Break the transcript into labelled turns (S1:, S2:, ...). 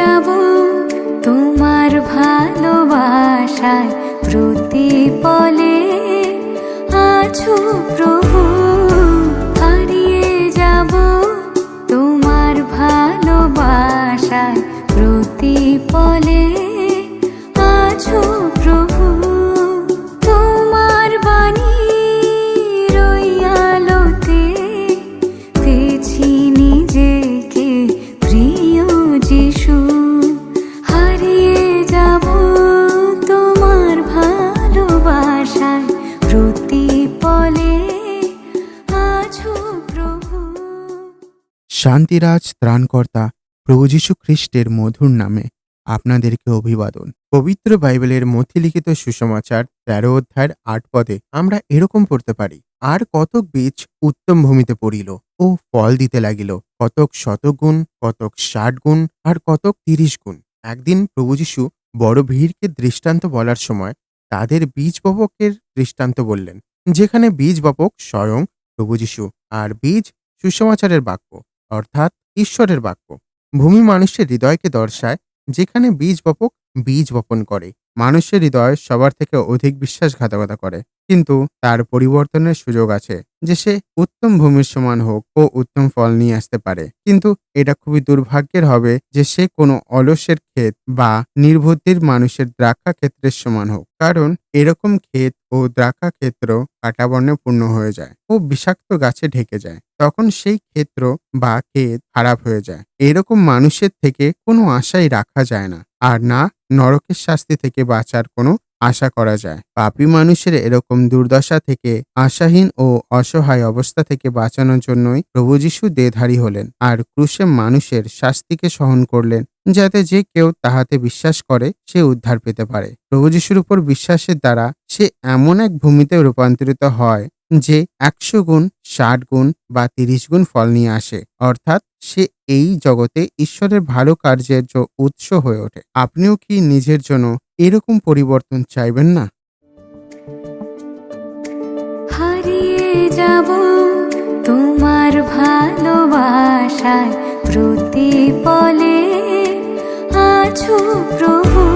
S1: যাব তোমার ভালোবাসায় প্রতি পলে। আছো প্রভু হারিয়ে যাব তোমার ভালোবাসায় প্রতিপলে আছো
S2: শান্তিরাজ ত্রাণকর্তা প্রভু যীশু খ্রিস্টের মধুর নামে আপনাদেরকে অভিবাদন। পবিত্র বাইবেলের মথিলিখিত সুসমাচার তেরো অধ্যায়ের আট পদে আমরা এরকম পড়তে পারি, আর কতক বীজ উত্তম ভূমিতে পড়িল ও ফল দিতে লাগিল, কতক শতগুণ কতক ষাট গুণ, আর কতক তিরিশ গুণ। একদিন প্রভু যীশু বড় ভিড়কে দৃষ্টান্ত বলার সময় তাদের বীজ বপকের দৃষ্টান্ত বললেন, যেখানে বীজ বপক স্বয়ং প্রভু যীশু, আর বীজ সুসমাচারের বাক্য। অর্থাৎ ঈশ্বরের বাক্য। ভূমি মানুষের হৃদয়কে দর্শায় যেখানে বীজ বপক বীজ বপন করে। মানুষের হৃদয় সবার থেকে অধিক বিশ্বাসঘাতকতা করে। কিন্তু তার পরিবর্তনের সুযোগ আছে যে সে উত্তম ভূমির সমান হোক ও উত্তম ফল নিয়ে আসতে পারে। কিন্তু এটা খুবই দুর্ভাগ্যের হবে যে সে কোনো অলসের ক্ষেত বা নির্বুদ্ধির মানুষের দ্রাক্ষা ক্ষেত্রের সমান হোক। কারণ এরকম ক্ষেত ও দ্রাক্ষা ক্ষেত্র কাটাবর্ণে পূর্ণ হয়ে যায় ও বিষাক্ত গাছে ঢেকে যায়। তখন সেই ক্ষেত্র বা ক্ষেত খারাপ হয়ে যায়। এরকম মানুষের থেকে কোনো আশাই রাখা যায় না। আর না নরকের শাস্তি থেকে বাঁচার কোনো আশা করা যায়। পাপী মানুষের এরকম দুর্দশা থেকে আশাহীন ও অসহায় অবস্থা থেকে বাঁচানোর জন্যই প্রভু যীশু দেধারী হলেন আর ক্রুশে মানুষের শাস্তিকে সহন করলেন যাতে যে কেউ তাহাতে বিশ্বাস করে সে উদ্ধার পেতে পারে। প্রভু যীশুর উপর বিশ্বাসের দ্বারা সে এমন এক ভূমিতে রূপান্তরিত হয় যে একশো গুণ, ষাট গুণ বা তিরিশ গুণ ফল নিয়ে আসে। অর্থাৎ সে এই জগতে ঈশ্বরের ভালো কার্যের উৎস হয়ে ওঠে। আপনিও কি নিজের জন্য এরকম পরিবর্তন চাইবেন না?
S1: হারিয়ে যাব তোমার ভালোবাসায় প্রতিপলে। আছো প্রভু